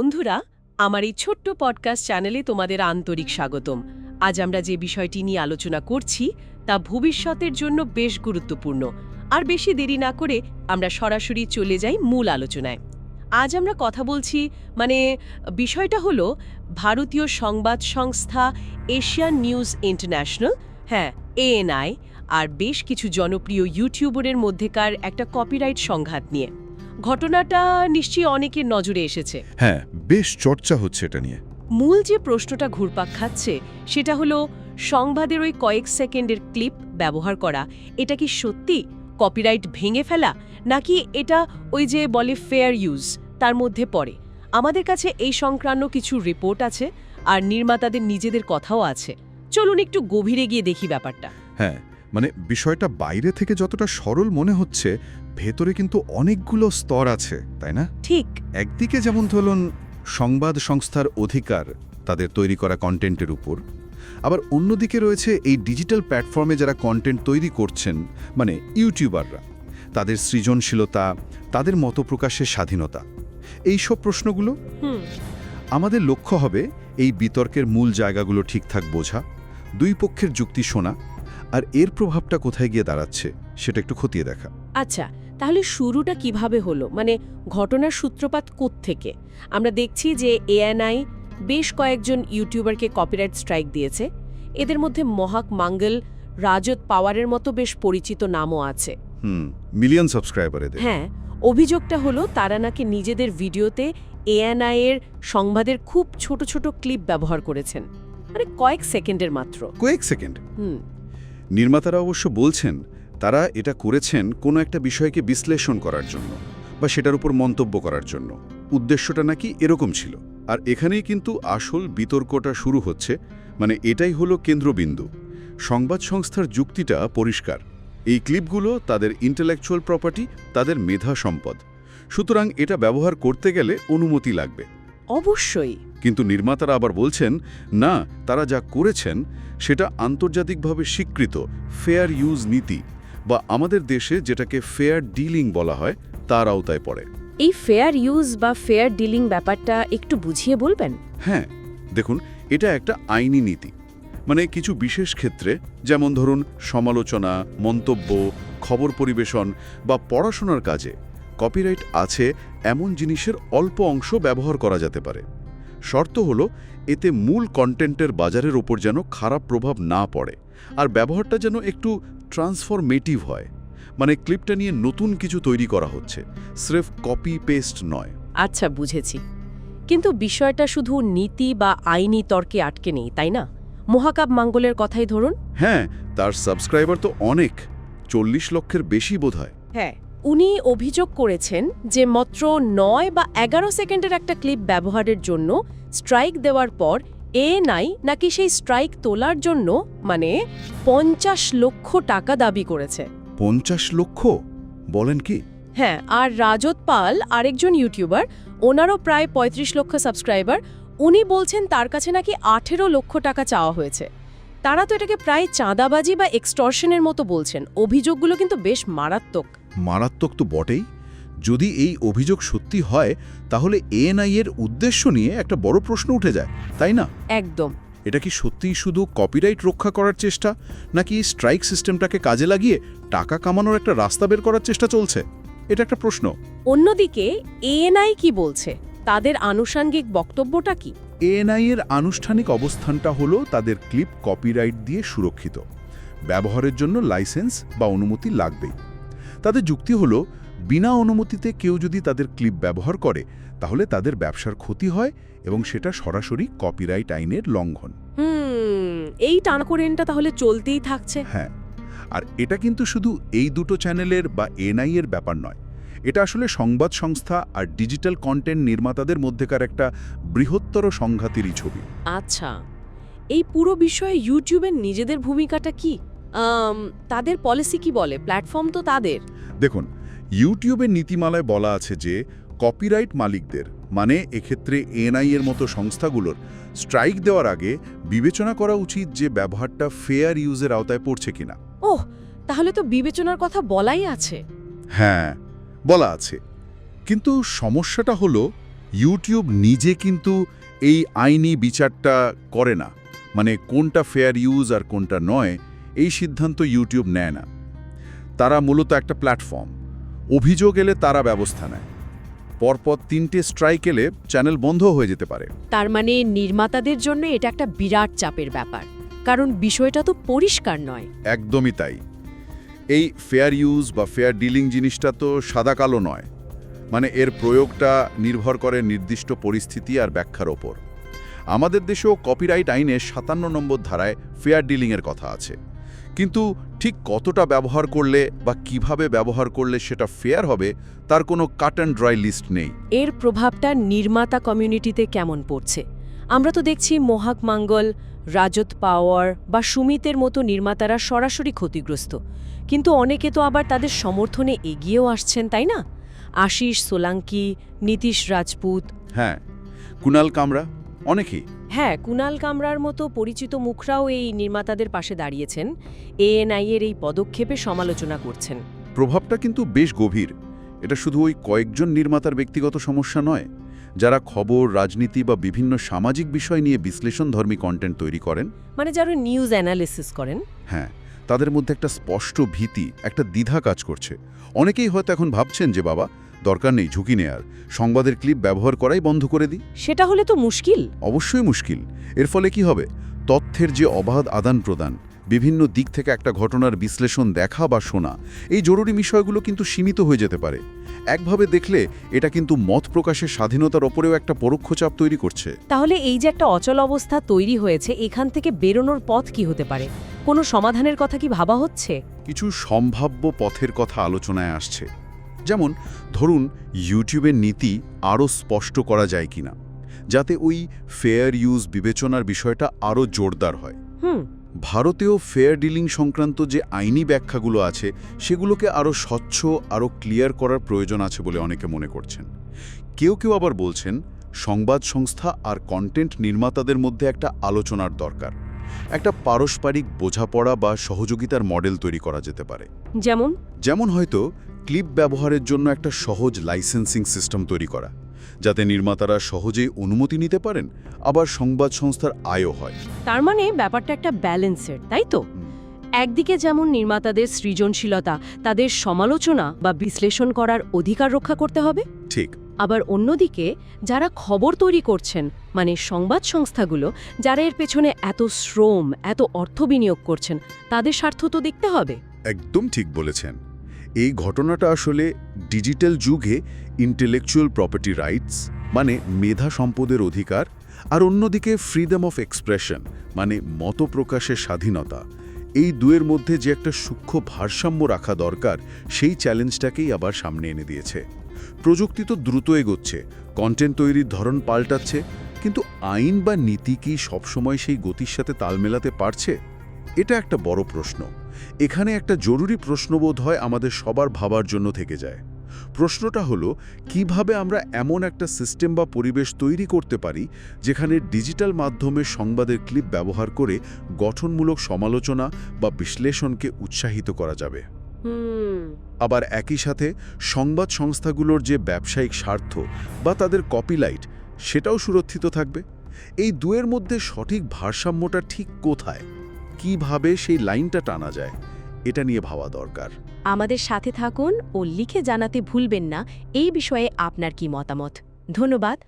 বন্ধুরা, আমার এই ছোট্ট পডকাস্ট চ্যানেলে তোমাদের আন্তরিক স্বাগতম। আজ আমরা যে বিষয়টি নিয়ে আলোচনা করছি, তা ভবিষ্যতের জন্য বেশ গুরুত্বপূর্ণ। আর বেশি দেরি না করে আমরা সরাসরি চলে যাই মূল আলোচনায়। আজ আমরা কথা বলছি মানে বিষয়টা হলো ভারতীয় সংবাদ সংস্থা এশিয়ান নিউজ ইন্টারন্যাশনাল হ্যাঁ এএনআই, আর বেশ কিছু জনপ্রিয় ইউটিউবারের মধ্যেকার একটা কপিরাইট সংঘাত নিয়ে। ঘটনাটা নিশ্চয়ই অনেকের নজরে এসেছে। হ্যাঁ বেশ চর্চা হচ্ছে এটা নিয়ে। মূল যে প্রশ্নটা ঘুরপাক খাচ্ছে সেটা হলো সংবাদের ওই কয়েক সেকেন্ডের ক্লিপ ব্যবহার করা। এটা কি সত্যি? কপিরাইট ভেঙে ফেলা? নাকি এটা ওই যে বলে ফেয়ার ইউজ তার মধ্যে পড়ে? আমাদের কাছে এই সংক্রান্ত কিছু রিপোর্ট আছে আর নির্মাতাদের নিজেদের কথাও আছে। চলুন একটু গভীরে গিয়ে দেখি ব্যাপারটা। হ্যাঁ মানে বিষয়টা বাইরে থেকে যতটা সরল মনে হচ্ছে ভেতরে কিন্তু অনেকগুলো স্তর আছে তাই না? ঠিক। একদিকে যেমন ধরুন সংবাদ সংস্থার অধিকার তাদের তৈরি করা কন্টেন্টের উপর আবার অন্যদিকে রয়েছে এই ডিজিটাল প্ল্যাটফর্মে যারা কন্টেন্ট তৈরি করছেন মানে ইউটিউবাররা তাদের সৃজনশীলতা তাদের মতো প্রকাশের স্বাধীনতা এই সব প্রশ্নগুলো আমাদের লক্ষ্য হবে এই বিতর্কের মূল জায়গাগুলো ঠিকঠাক বোঝা দুই পক্ষের যুক্তি শোনা আর এর প্রভাবটা কোথায় গিয়ে দাঁড়াচ্ছে সেটা একটু খতিয়ে দেখা। আচ্ছা তাহলে শুরুটা কীভাবে হলো? মানে ঘটনার সূত্রপাত থেকে আমরা দেখছি যে এএনআই বেশ কয়েকজন ইউটিউবারকে কপিরাইট স্ট্রাইক দিয়েছে। এদের মধ্যে মহাক মাঙ্গল রাজত পাওয়ারের মতো বেশ পরিচিত নামও আছে। হুম মিলিয়ন সাবস্ক্রাইবার এদের। হ্যাঁ অভিযোগটা হলো তারা নাকি নিজেদের ভিডিওতে এএনআই এর সংবাদের খুব ছোট ছোট ক্লিপ ব্যবহার করেছেন। মানে কয়েক সেকেন্ডের মাত্র। কয়েক সেকেন্ড? হুম। নির্মাতারা অবশ্য বলছেন, তারা এটা করেছেন কোনো একটা বিষয়কে বিশ্লেষণ করার জন্য বা সেটার উপর মন্তব্য করার জন্য। উদ্দেশ্যটা নাকি এরকম ছিল। আর এখানেই কিন্তু আসল বিতর্কটা শুরু হচ্ছে মানে এটাই হলো কেন্দ্রবিন্দু। সংবাদ সংস্থার যুক্তিটা পরিষ্কার। এই ক্লিপগুলো তাদের ইন্টেলেকচুয়াল প্রপার্টি, তাদের মেধা সম্পদ। সুতরাং এটা ব্যবহার করতে গেলে অনুমতি লাগবে। অবশ্যই। কিন্তু নির্মাতারা আবার বলছেন না তারা যা করেছেন সেটা আন্তর্জাতিকভাবে স্বীকৃত ফেয়ার ইউজ নীতি বা আমাদের দেশে যেটাকে ফেয়ার ডিলিং বলা হয় তার আওতায় পড়ে। এই ফেয়ার ইউজ বা ফেয়ার ডিলিং ব্যাপারটা একটু বুঝিয়ে বলবেন? হ্যাঁ দেখুন এটা একটা আইনি নীতি। মানে কিছু বিশেষ ক্ষেত্রে যেমন ধরুন সমালোচনা মন্তব্য খবর পরিবেশন বা পড়াশোনার কাজে কপিরাইট আছে এমন জিনিসের অল্প অংশ ব্যবহার করা যেতে পারে। শর্ত হলো এতে মূল কন্টেন্টের বাজারের ওপর যেন খারাপ প্রভাব না পড়ে আর ব্যবহারটা যেন একটু ট্রান্সফরমেটিভ হয়। মানে ক্লিপটা নিয়ে নতুন কিছু তৈরি করা হচ্ছে স্রেফ কপি পেস্ট নয়। আচ্ছা বুঝেছি। কিন্তু বিষয়টা শুধু নীতি বা আইনি তর্কে আটকে নেই তাই না? মহাকাব মাঙ্গলের কথাই ধরুন। হ্যাঁ তার সাবস্ক্রাইবার তো অনেক চল্লিশ লক্ষের বেশি বোধ হয় হ্যাঁ। উনি অভিযোগ করেছেন যে মাত্র নয় বা এগারো সেকেন্ডের একটা ক্লিপ ব্যবহারের জন্য স্ট্রাইক দেওয়ার পর এ নাই নাকি সেই স্ট্রাইক তোলার জন্য মানে পঞ্চাশ লক্ষ টাকা দাবি করেছে। পঞ্চাশ লক্ষ? বলেন কি? হ্যাঁ আর রাজত পাল আরেকজন ইউটিউবার ওনারও প্রায় ৩৫ লক্ষ সাবস্ক্রাইবার উনি বলছেন তার কাছে নাকি আঠেরো লক্ষ টাকা চাওয়া হয়েছে। তারা তো এটাকে প্রায় চাঁদাবাজি বা এক্সটর্শনের মতো বলছেন। অভিযোগগুলো কিন্তু বেশ মারাত্মক। মারাত্মক তো বটেই। যদি এই অভিযোগ সত্যি হয় তাহলে এএনআই এর উদ্দেশ্য নিয়ে একটা বড় প্রশ্ন উঠে যায় তাই না? একদম। এটা কি সত্যিই শুধু কপিরাইট রক্ষা করার চেষ্টা নাকি স্ট্রাইক সিস্টেমটাকে কাজে লাগিয়ে টাকা কামানোর একটা রাস্তা বের করার চেষ্টা চলছে? এটা একটা প্রশ্ন। অন্যদিকে এএনআই কি বলছে? তাদের আনুষাঙ্গিক বক্তব্যটা কি? এএনআই এর আনুষ্ঠানিক অবস্থানটা হলো তাদের ক্লিপ কপিরাইট দিয়ে সুরক্ষিত। ব্যবহারের জন্য লাইসেন্স বা অনুমতি লাগবেই। তাদের যুক্তি হলো বিনা অনুমতিতে কেউ যদি তাদের ক্লিপ ব্যবহার করে তাহলে তাদের ব্যবসার ক্ষতি হয় এবং সেটা সরাসরি কপিরাইট আইনের লঙ্ঘন। হুম এই টানাকোরেনটা তাহলে চলতেই থাকছে। হ্যাঁ আর এটা কিন্তু শুধু এই দুটো চ্যানেলের বা এনআই এর ব্যাপার নয়। এটা আসলে সংবাদ সংস্থা আর ডিজিটাল কন্টেন্ট নির্মাতাদের মধ্যেকার একটা বৃহত্তর সংঘাতেরই ছবি। আচ্ছা এই পুরো বিষয়ে ইউটিউবের নিজেদের ভূমিকাটা কি? তাদের পলিসি কি বলে? প্ল্যাটফর্ম তো তাদের। দেখুন ইউটিউবের নীতিমালায় বলা আছে যে কপিরাইট মালিকদের মানে এক্ষেত্রে এনআই এর মতো সংস্থাগুলোর স্ট্রাইক দেওয়ার আগে বিবেচনা করা উচিত যে ব্যবহারটা ফেয়ার ইউজের আওতায় পড়ছে কিনা। ওহ তাহলে তো বিবেচনার কথা বলাই আছে। হ্যাঁ বলা আছে। কিন্তু সমস্যাটা হলো ইউটিউব নিজে কিন্তু এই আইনি বিচারটা করে না। মানে কোনটা ফেয়ার ইউজ আর কোনটা নয় এই সিদ্ধান্ত ইউটিউব নেয় না। তারা মূলত একটা প্ল্যাটফর্ম অভিযোগ এলে তারা ব্যবস্থা নেয়। পরপর তিনটে স্ট্রাইক এলে চ্যানেল বন্ধ হয়ে যেতে পারে। তার মানে নির্মাতাদের জন্য এটা একটা বিরাট চাপের ব্যাপার। কারণ বিষয়টা তো পরিষ্কার নয়। একদমই তাই। এই ফেয়ার ইউজ বা ফেয়ার ডিলিং জিনিসটা তো সাদা কালো নয়। মানে এর প্রয়োগটা নির্ভর করে নির্দিষ্ট পরিস্থিতি আর ব্যাখ্যার ওপর। আমাদের দেশেও কপিরাইট আইনে সাতান্ন নম্বর ধারায় ফেয়ার ডিলিংয়ের কথা আছে। কিন্তু ঠিক কতটা ব্যবহার করলে বা কীভাবে ব্যবহার করলে সেটা ফেয়ার হবে, তার কোনো কাট অ্যান্ড ড্রাই লিস্ট নেই। এর প্রভাবটা নির্মাতা কমিউনিটিতে কেমন পড়ছে? আমরা তো দেখছি মোহাক মাঙ্গল রাজত পাওয়ার বা সুমিতের মতো নির্মাতারা সরাসরি ক্ষতিগ্রস্ত। কিন্তু অনেকে তো আবার তাদের সমর্থনে এগিয়েও আসছেন তাই না? আশিস সোলাঙ্কি নীতিশ রাজপুত। হ্যাঁ কুনাল কামরা অনেকেই। হ্যাঁ কুনাল কামরার মতো পরিচিত মুখরাও এই নির্মাতাদের পাশে দাঁড়িয়েছেন। এএনআই এর এই পদক্ষেপে সমালোচনা করছেন। প্রভাবটা কিন্তু বেশ গভীর। এটা শুধু ওই কয়েকজন নির্মাতার ব্যক্তিগত সমস্যা নয় যারা খবর রাজনীতি বা বিভিন্ন সামাজিক বিষয় নিয়ে বিশ্লেষণধর্মী কন্টেন্ট তৈরি করেন। মানে যারা নিউজ অ্যানালিসিস করেন। হ্যাঁ। তাদের মধ্যে একটা স্পষ্ট ভীতি একটা দ্বিধা কাজ করছে। অনেকেই হয়তো এখন ভাবছেন যে বাবা দরকার নেই ঝুঁকি নেয়ার। সংবাদের ক্লিপ ব্যবহার করাই বন্ধ করে দিই। সেটা হলে তো মুশকিল। অবশ্যই মুশকিল। এর ফলে কি হবে? তথ্যের যে অবাধ আদান প্রদান বিভিন্ন দিক থেকে একটা ঘটনার বিশ্লেষণ দেখা বা শোনা এই জরুরি বিষয়গুলো কিন্তু সীমিত হয়ে যেতে পারে। একভাবে দেখলে এটা কিন্তু মত প্রকাশের স্বাধীনতার ওপরেও একটা পরোক্ষ চাপ তৈরি করছে। তাহলে এই যে একটা অচল অবস্থা তৈরি হয়েছে এখান থেকে বেরোনোর পথ কি হতে পারে? কোনো সমাধানের কথা কি ভাবা হচ্ছে? কিছু সম্ভাব্য পথের কথা আলোচনায় আসছে। যেমন ধরুন ইউটিউবের নীতি আরও স্পষ্ট করা যায় কিনা যাতে ওই ফেয়ার ইউজ বিবেচনার বিষয়টা আরও জোরদার হয়। ভারতেও ফেয়ার ডিলিং সংক্রান্ত যে আইনি ব্যাখ্যাগুলো আছে সেগুলোকে আরও স্বচ্ছ আরও ক্লিয়ার করার প্রয়োজন আছে বলে অনেকে মনে করছেন। কেউ কেউ আবার বলছেন সংবাদ সংস্থা আর কন্টেন্ট নির্মাতাদের মধ্যে একটা আলোচনার দরকার। একটা পারস্পরিক বোঝাপড়া বা সহযোগিতার মডেল তৈরি করা যেতে পারে। যেমন? যেমন হয়তো ক্লিপ ব্যবহারের জন্য একটা সহজ লাইসেন্সিং সিস্টেম তৈরি করা। যাতে নির্মাতারা সহজেই অনুমতি নিতে পারেন আবার সংবাদ সংস্থার আয়ও হয়। তার মানে ব্যাপারটা একটা ব্যালেন্সের তাই তো? একদিকে যেমন নির্মাতাদের সৃজনশীলতা তাদের সমালোচনা বা বিশ্লেষণ করার অধিকার রক্ষা করতে হবে। ঠিক। আবার অন্যদিকে যারা খবর তৈরি করছেন মানে সংবাদ সংস্থাগুলো যারা এর পেছনে এত শ্রম এত অর্থ বিনিয়োগ করছেন তাদের স্বার্থ তো দেখতে হবে। একদম ঠিক বলেছেন। এই ঘটনাটা আসলে ডিজিটাল যুগে ইন্টেলেকচুয়াল প্রপার্টি রাইটস মানে মেধা সম্পদের অধিকার, আর অন্যদিকে ফ্রিডম অফ এক্সপ্রেশন মানে মত প্রকাশের স্বাধীনতা। এই দুয়ের মধ্যে যে একটা সূক্ষ্ম ভারসাম্য রাখা দরকার, সেই চ্যালেঞ্জটাকেই আবার সামনে এনে দিয়েছে। প্রযুক্তি তো দ্রুত এগোচ্ছে কন্টেন্ট তৈরির ধরন পাল্টাচ্ছে, কিন্তু আইন বা নীতি কি সবসময় সেই গতির সাথে তাল মেলাতে পারছে? এটা একটা বড় প্রশ্ন। এখানে একটা জরুরি প্রশ্নবোধ হয় আমাদের সবার ভাবার জন্য থেকে যায়। প্রশ্নটা হলো কীভাবে আমরা এমন একটা সিস্টেম বা পরিবেশ তৈরি করতে পারি যেখানে ডিজিটাল মাধ্যমে সংবাদের ক্লিপ ব্যবহার করে গঠনমূলক সমালোচনা বা বিশ্লেষণকে উৎসাহিত করা যাবে? আবার একই সাথে সংবাদ সংস্থাগুলোর যে ব্যবসায়িক স্বার্থ বা তাদের কপিলাইট সেটাও সুরক্ষিত থাকবে। এই দুয়ের মধ্যে সঠিক ভারসাম্যটা ঠিক কোথায়? কীভাবে সেই লাইনটা টানা যায়, এটা নিয়ে ভাবা দরকার। আমাদের সাথে থাকুন ও লিখে জানাতে ভুলবেন না, এই বিষয়ে আপনার কি মতামত? ধন্যবাদ।